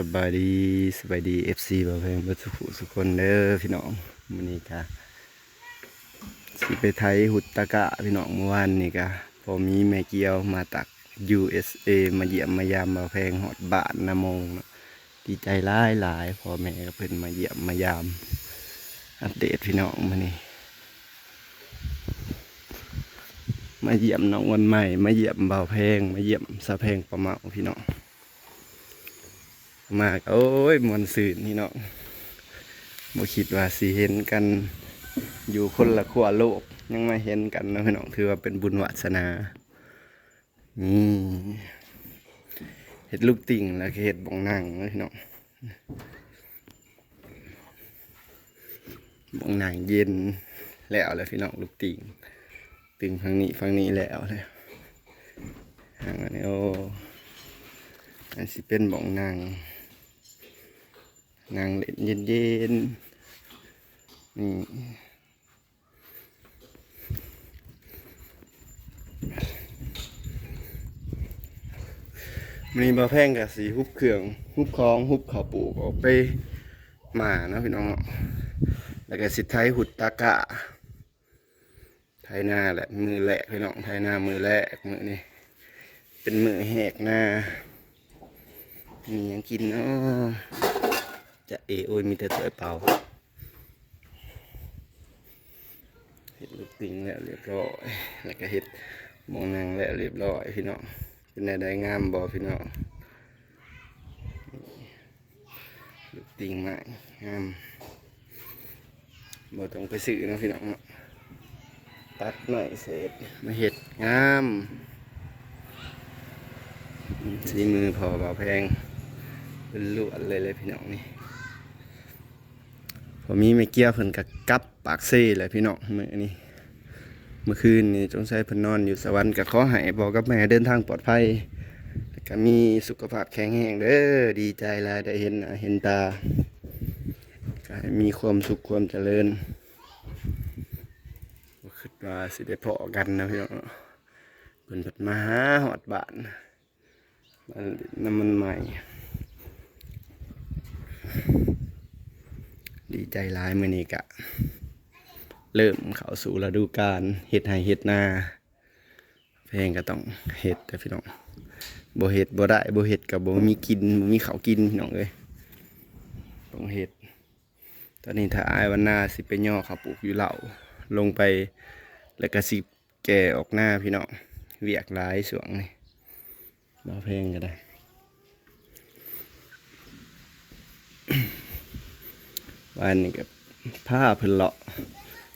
สบายดีสบายดีเอฟซีบ่าวเพงเบิดสุขสุคนเด้อพี่น้องมื้อนี้กะสิไปไทยหุดตะกะพี่น้องเมื่อวานนี่กะพอมีแม่เกียวมาตัก USA มาเยี่ยมมายามบ่าวเพงฮอดบานนะโมงดีใจหลายหลายพ่อแม่ก็เพิ่นมาเยี่ยมมายาม อัปเดตพี่น้องมื้อนี้มาเยี่ยมน้องวันใหม่ มาเยี่ยมบ่าวเพง มาเยี่ยมสะเพงประเมาพี่น้อง มากโอ้ยมวนสื่นพี่เน้องบ่คิดว่าสิเห็นกัน อยู่คนละขั้วโลก ยังมาเห็นกันนะพี่น้องถือว่าเป็นบุญวาสนานี่เห็ดลูกติ่งแล้วเห็ดบองนางนะพี่น้องบองนางเย็นแล้วเลยพี่น้องลูกติ่งติ่งฝั่งนี้ฝั่งนี้แล้วเลยห่างอันนี้โอ้อันสิเป็นบองนาง นางเล่นเย็นๆนี่มีบาแพงกับสีฮุบเครื่องฮุบคลองฮุบขาปลูกออกไปหมานาะพี่น้องแล้วก็สิไทยหุดตากะไทยหน้าแหละมือแหลกพี่น้องไทยหน้ามือแหลกมือนี่เป็นมือแหกหน้ามียังกินเนาะ จะเอโอ้ยมีแต่ตัวเปล่าเห็ดลูกติงแล้วเรียบร้อย แล้วก็เห็ดมองนางแล้วเรียบร้อยพี่น้อง เป็นแนวใดงามบ่พี่น้อง ลูกติงมากงามบ่ต้องไปซื้อนะพี่น้องตัดหน่อยเสร็จมาเห็ดงามสีมือพอเบาแพงเป็นลวดเลยเลยพี่น้องนี่ พอมีไม่เกี้ยวเพิ่นกับกับปากเซ่เลยพี่น้องเมื่อนี้เมื่อคืนนี่จงใช้เพิ่นนอนอยู่สวรรค์กับขอให้บอกกับแม่เดินทางปลอดภัยก็มีสุขภาพแข็งแรงเด้อดีใจลายได้เห็นเห็นตาก็ให้มีความสุขความเจริญบ่คิดว่าสิได้พอกันนะพี่น้องเพิ่นเพิ่นมาหาฮอดบ้านมาเล่นน้ำมันใหม่ ดีใจร้ายมื่อนี้กะ เริ่มเข้าสู่ฤดูกาลเห็ดไห้เห็ดนาเพลงก็ต้องเห็ดแต่พี่น้องบ่เห็ดบ่ได้บ่เห็ดกับบ่มีกินบ่มีเขากินพี่น้องเอ้ยต้องเห็ด ตอนนี้ถ้าอายวันหน้าสิไปย่อเขาปลูกอยู่เหล่าลงไปแล้วก็สิแก่ออกหน้าพี่น้องเวียกหลายสวงนี่บ่เพลงก็ได้ วันนี้กับผ้าเพิ่นเลาะ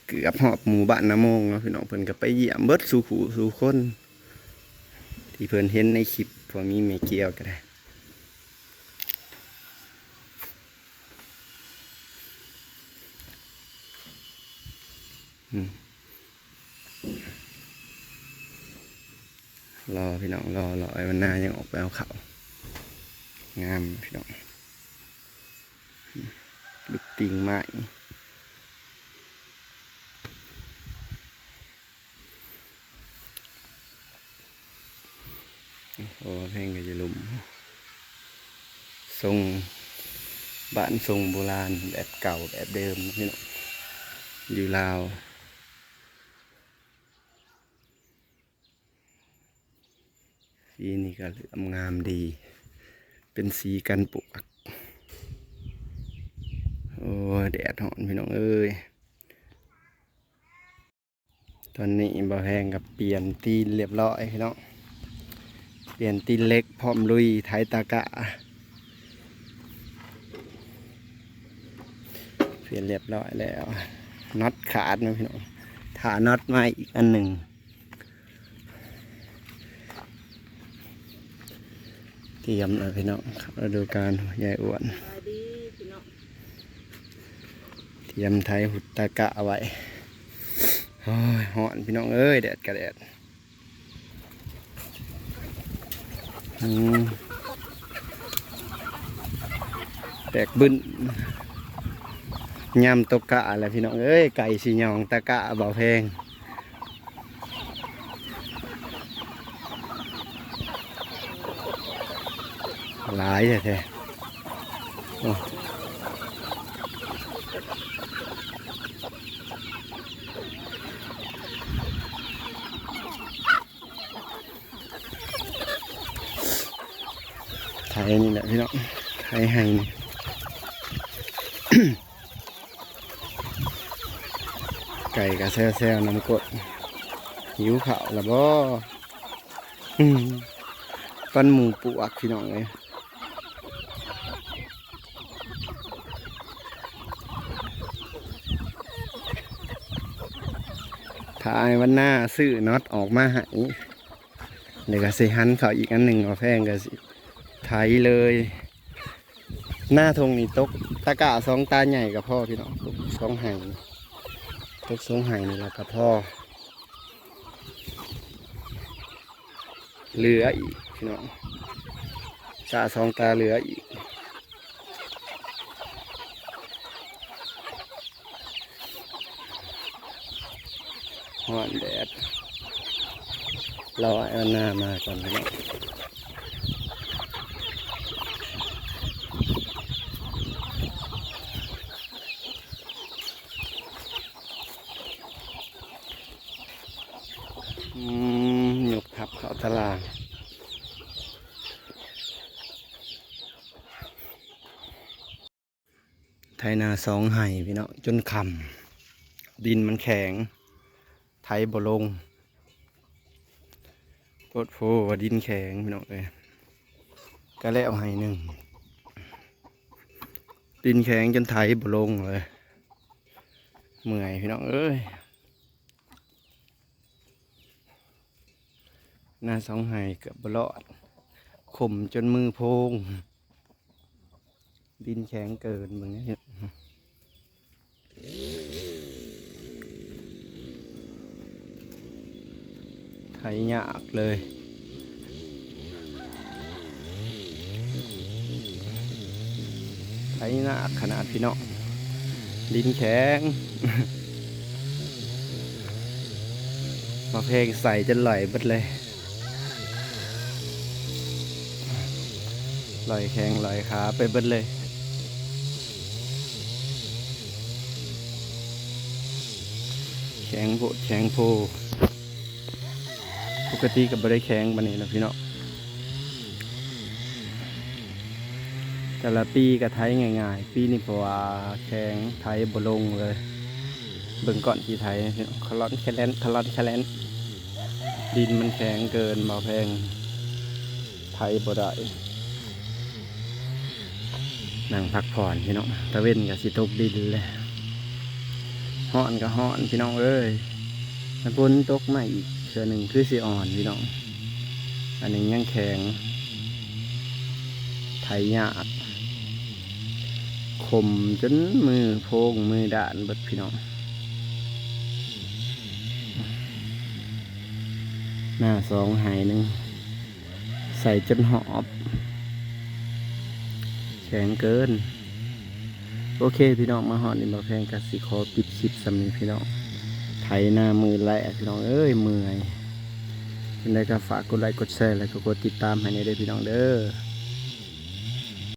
เกือบหอบหมู่บ้านน้ำมงเนาะพี่น้องเพิ่นก็ไปเยี่ยมเบิดสู่ขู่สู่คน ที่เพิ่นเห็นในคลิปพอมีเมเกียวก็ได้รอพี่น้องรอรอไอ้วันหน้ายังออกไปเอาเขางามพี่น้อง ติ่งไม้โอ้เพลงก็จะลุมทรงบ้านทรงโบราณแบบเก่าแบบเดิมนี่เนาะอยู่ลาวสีนี่ก็เหลืองามดี เป็นสีกันปลวก โอ้แดดหอนพี่น้องเอ้ย ตอนนี้บ่าวแพงกับเปลี่ยนตีนเรียบร้อยพี่น้อง เปลี่ยนตีนเล็กพร้อมลุยไทยตากะ เปลี่ยนเรียบร้อยแล้วน็อตขาดนะพี่น้องถาน็อตมาอีกอันหนึ่งเตรียมเลยพี่น้องครับฤดูการใหญ่อ้วนสวัสดีพี่น้อง เตรียมไทยหุดตะกะเอาไว้โอ้ยหอนพี่น้องเอ้ยแดดกระแดดแตกบึ้นยำตกกะอะไรพี่น้องเอ้ยไก่สีหยองตะกะเบาแพงหลายแท้ๆ โอ้ไท ยนี่แหละพี่น้องไทยให้นี่ไก่กะแซวๆน้ำกดหิวข้าวและบ่ปั้นหมูปวกพี่น้องเลยถ่ายวันหน้าซื้อน็อตออกมาให้เดี๋ยวก็สิหันเขาอีกอันหนึ่งเอาแพงก็สิ ไถเลย หน้าทงนี่ตกตะกะสองตาใหญ่กับพ่อพี่น้องตกสองไห่ตกสองไห่นี่แหละกับพ่อ เหลืออีกพี่น้องกะสองตาเหลืออีกห้อนแดดรอไอ้หน้ามาก่อนพี่น้อง อืมหยกทับเขาตาราง ไท ยนาสองไห่พี่เนาะจนคำดินมันแข็ง ไทยบ่ลงโพดโฟว่าดินแข็งพี่เนาะเลยก็แล้วไห่หนึ่งดินแข็งจนไทยบ่ลงเลยเมื่อยพี่น้องเอ้ยหน้าสองไห้เกือบบลอดข่มจนมือโพง ดินแข็งเกินเหมึงเนี่ย ไถยากเลยไถยากขนาดพี่น้องดินแข็ง มาเพลงใส่จนไหลบิดเลยลอยแข้งลอยขาไปบิดเลยแข็งโบแข็งโพ ปกติกับบได้แข็งบันนี้นะพี่เนาะแต่ละปีก็ไทยง่ายๆ ปีนี้เพราะว่าแข็งไทยบลงเลย เบิ่งก่อนที่ไทยพี่น้องคลอนแคลนคลอนแคลนดินมันแข็งเกินมาแพงไทยบ่ได้นั่งพักผ่อนพี่น้องตะเวนกับสิตกดินเลยฮ้อนก็ฮ้อนพี่น้องเอ้ยมันฝนตกมาอีก เชือหนึ่งคือสิอ่อนพี่น้องอันนี้ยังแข็ง ไถยากคมจนมือโพงมือด่านบิดพี่น้องหน้าสองหายหนึ่งใส่จนหอบแข็งเกิน โอเคพี่น้องมาหอดนี่มาแพงกับสิคอปิดชิปสำนีพี่น้อง ถหน้ามือแหละพี่น้องเอ้ยเมื่อยเป็นไรก็ฝากกดไลค์กดแชร์แล้วก็กดติดตามให้ในเด้อพี่น้องเด้อ